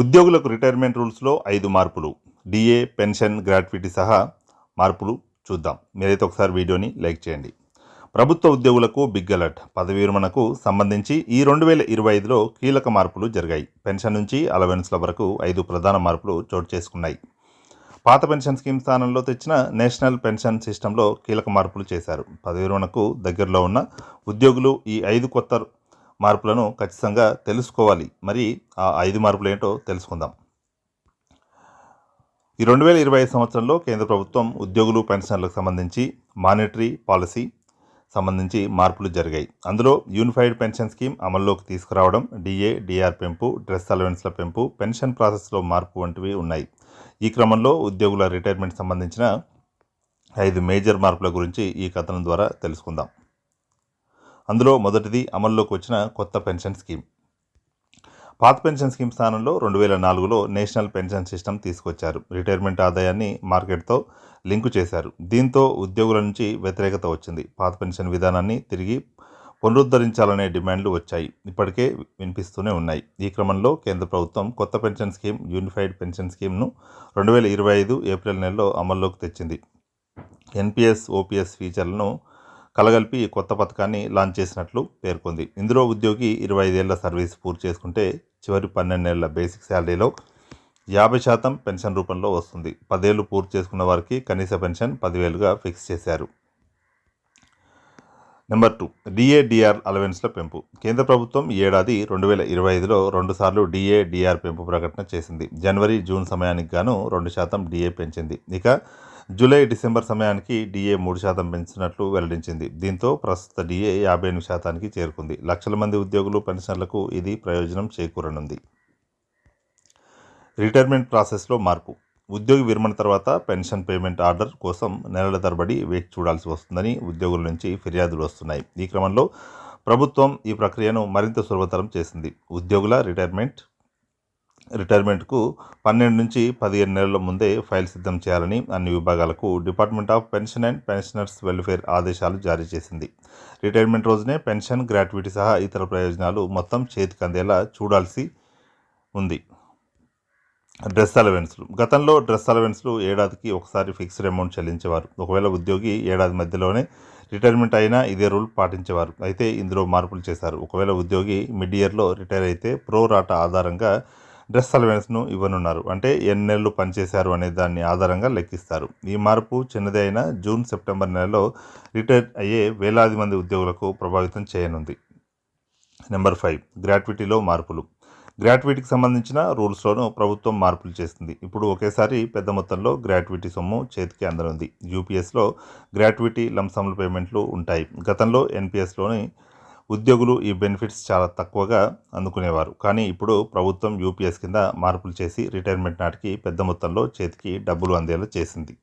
ఉద్యోగులకు రిటైర్మెంట్ రూల్స్లో ఐదు మార్పులు. డిఏ పెన్షన్ గ్రాట్యుటీ సహా మార్పులు చూద్దాం. మీరైతే ఒకసారి వీడియోని లైక్ చేయండి. ప్రభుత్వ ఉద్యోగులకు బిగ్ అలర్ట్. పదవి విరమణకు సంబంధించి ఈ రెండు వేల ఇరవై ఐదులో కీలక మార్పులు జరిగాయి. పెన్షన్ నుంచి అలవెన్స్ల వరకు ఐదు ప్రధాన మార్పులు చోటు చేసుకున్నాయి. పాత పెన్షన్ స్కీమ్ స్థానంలో తెచ్చిన నేషనల్ పెన్షన్ సిస్టంలో కీలక మార్పులు చేశారు. పదవి విరమణకు దగ్గరలో ఉన్న ఉద్యోగులు ఈ ఐదు కొత్త మార్పులను ఖచ్చితంగా తెలుసుకోవాలి. మరి ఆ ఐదు మార్పులు ఏంటో తెలుసుకుందాం. ఈ రెండు వేల ఇరవై ఐదు సంవత్సరంలో కేంద్ర ప్రభుత్వం ఉద్యోగులు పెన్షన్లకు సంబంధించి మానిటరీ పాలసీ సంబంధించి మార్పులు జరిగాయి. అందులో యూనిఫైడ్ పెన్షన్ స్కీమ్ అమల్లోకి తీసుకురావడం డిఏ డిఆర్ పెంపు డ్రెస్ అలవెన్స్ల పెంపు పెన్షన్ ప్రాసెస్లో మార్పు వంటివి ఉన్నాయి. ఈ క్రమంలో ఉద్యోగుల రిటైర్మెంట్ సంబంధించిన ఐదు మేజర్ మార్పుల గురించి ఈ కథనం ద్వారా తెలుసుకుందాం. అందులో మొదటిది అమల్లోకి వచ్చిన కొత్త పెన్షన్ స్కీమ్. పాత పెన్షన్ స్కీమ్ స్థానంలో రెండు వేల నాలుగులో నేషనల్ పెన్షన్ సిస్టమ్ తీసుకొచ్చారు. రిటైర్మెంట్ ఆదాయాన్ని మార్కెట్తో లింకు చేశారు. దీంతో ఉద్యోగుల నుంచి వ్యతిరేకత వచ్చింది. పాత పెన్షన్ విధానాన్ని తిరిగి పునరుద్ధరించాలనే డిమాండ్లు వచ్చాయి. ఇప్పటికే వినిపిస్తూనే ఉన్నాయి. ఈ క్రమంలో కేంద్ర ప్రభుత్వం కొత్త పెన్షన్ స్కీమ్ యూనిఫైడ్ పెన్షన్ స్కీమ్ను రెండు వేల ఇరవై ఐదు ఏప్రిల్ నెలలో అమల్లోకి తెచ్చింది. ఎన్పిఎస్ ఓపీఎస్ ఫీచర్లను కలగలిపి కొత్త పథకాన్ని లాంచ్ చేసినట్లు పేర్కొంది. ఇందులో ఉద్యోగి ఇరవై ఐదేళ్ళ సర్వీస్ పూర్తి చేసుకుంటే చివరి పన్నెండేళ్ళ బేసిక్ శాలరీలో యాభై శాతం పెన్షన్ రూపంలో వస్తుంది. పదేళ్ళు పూర్తి చేసుకున్న వారికి కనీస పెన్షన్ పదివేలుగా ఫిక్స్ చేశారు. నెంబర్ టూ డిఏడిఆర్ అలవెన్స్ల పెంపు. కేంద్ర ప్రభుత్వం ఈ ఏడాది రెండు వేల ఇరవై ఐదులో రెండుసార్లు డిఏడిఆర్ పెంపు ప్రకటన చేసింది. జనవరి జూన్ సమయానికి గాను రెండు శాతం డిఏ పెంచింది. ఇక జూలై డిసెంబర్ సమయానికి డిఏ మూడు శాతం పెంచినట్లు వెల్లడించింది. దీంతో ప్రస్తుత డిఏ యాభై ఎనిమిది శాతానికి చేరుకుంది. లక్షల మంది ఉద్యోగులు పెన్షన్లకు ఇది ప్రయోజనం చేకూరనుంది. రిటైర్మెంట్ ప్రాసెస్లో మార్పు. ఉద్యోగి విరమణ తర్వాత పెన్షన్ పేమెంట్ ఆర్డర్ కోసం నెలల తరబడి వేచి చూడాల్సి వస్తుందని ఉద్యోగుల నుంచి ఫిర్యాదులు వస్తున్నాయి. ఈ క్రమంలో ప్రభుత్వం ఈ ప్రక్రియను మరింత సులభతరం చేసింది. ఉద్యోగుల రిటైర్మెంట్ రిటైర్మెంట్కు పన్నెండు నుంచి పదిహేను నెలల ముందే ఫైల్ సిద్ధం చేయాలని అన్ని విభాగాలకు department of pension and pensioners welfare ఆదేశాలు జారీ చేసింది. రిటైర్మెంట్ రోజునే పెన్షన్ గ్రాట్యుటీ సహా ఇతర ప్రయోజనాలు మొత్తం చేతికి అందేలా చూడాల్సి ఉంది. డ్రెస్ అలవెన్స్లు. గతంలో డ్రెస్ అలవెన్స్లు ఏడాదికి ఒకసారి ఫిక్స్డ్ అమౌంట్ చెల్లించేవారు. ఒకవేళ ఉద్యోగి ఏడాది మధ్యలోనే రిటైర్మెంట్ అయినా ఇదే రూల్ పాటించేవారు. అయితే ఇందులో మార్పులు చేశారు. ఒకవేళ ఉద్యోగి మిడ్ ఇయర్లో రిటైర్ అయితే ప్రో రాట ఆధారంగా డ్రెస్ అలవెన్స్ను ఇవ్వనున్నారు. అంటే ఎన్ని నెలలు పనిచేశారు అనే దాన్ని ఆధారంగా లెక్కిస్తారు. ఈ మార్పు చిన్నదే అయినా జూన్ సెప్టెంబర్ నెలలో రిటైర్ అయ్యే వేలాది మంది ఉద్యోగులకు ప్రభావితం చేయనుంది. నెంబర్ ఫైవ్ గ్రాట్యుటీలో మార్పులు. గ్రాట్యుటీకి సంబంధించిన రూల్స్లోనూ ప్రభుత్వం మార్పులు చేస్తుంది ఇప్పుడు ఒకేసారి పెద్ద మొత్తంలో గ్రాట్యుటీ సొమ్ము చేతికి అందనుంది. యూపీఎస్లో గ్రాట్యుటీ లంసమ్ల పేమెంట్లు ఉంటాయి. గతంలో ఎన్పిఎస్లోని ఉద్యోగులు ఈ బెనిఫిట్స్ చాలా తక్కువగా అందుకునేవారు. కానీ ఇప్పుడు ప్రభుత్వం యూపీఎస్ కింద మార్పులు చేసి రిటైర్మెంట్ నాటికి పెద్ద మొత్తంలో చేతికి డబ్బులు అందేలా చేసింది.